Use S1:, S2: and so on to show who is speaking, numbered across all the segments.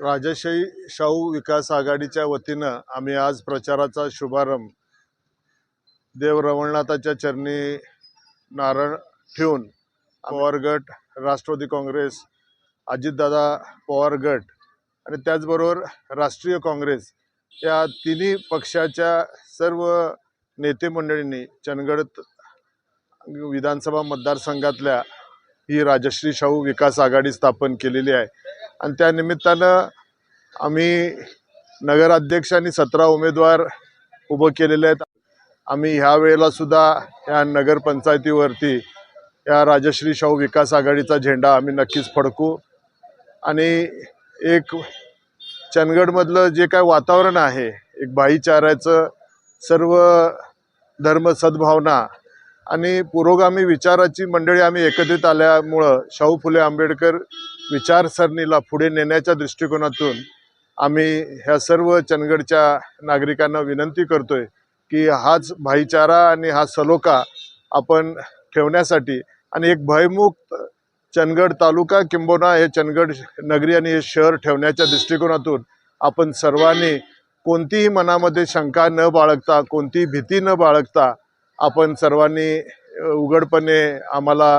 S1: राजशाही शाहू विकास आघाडीच्या वतीनं आम्ही आज प्रचाराचा शुभारंभ देव रवळनाथाच्या चरणी नारळ ठेवून पवार गट राष्ट्रवादी काँग्रेस अजितदादा पवार गट आणि त्याचबरोबर राष्ट्रीय काँग्रेस या तिन्ही पक्षाच्या सर्व नेते मंडळींनी चंदगड विधानसभा मतदारसंघातल्या ही राजश्री शाहू विकास आघाडी स्थापन केलेली आहे. आणि त्या निमित्तानं आम्ही नगराध्यक्ष आणि सतरा उमेदवार उभं केलेले आहेत. आम्ही ह्या वेळेला सुद्धा या नगरपंचायतीवरती या राजश्री शाहू विकास आघाडीचा झेंडा आम्ही नक्कीच फडकू. आणि एक चंदगडमधलं जे काय वातावरण आहे एक भाईचाराचं सर्व धर्म सद्भावना आणि पुरोगामी विचाराची मंडळी आम्ही एकत्रित आल्यामुळं शाहू फुले आंबेडकर विचारसरणीला पुढे नेण्याच्या दृष्टिकोनातून आम्ही ह्या सर्व चंदगडच्या नागरिकांना विनंती करतोय की हाच भाईचारा आणि हा सलोखा आपण ठेवण्यासाठी आणि एक भयमुक्त चंदगड तालुका किंबोना हे चंदगड नगरी आणि हे शहर ठेवण्याच्या दृष्टिकोनातून आपण सर्वांनी कोणतीही मनामध्ये शंका न बाळगता कोणतीही भीती न बाळगता आपण सर्वांनी उघडपणे आम्हाला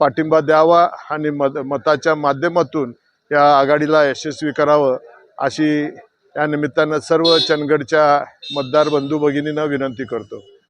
S1: पाठिंबा द्यावा आणि मत मताच्या माध्यमातून या आघाडीला यशस्वी करावं अशी या निमित्तानं सर्व चंदगडच्या मतदार बंधू भगिनींना विनंती करतो.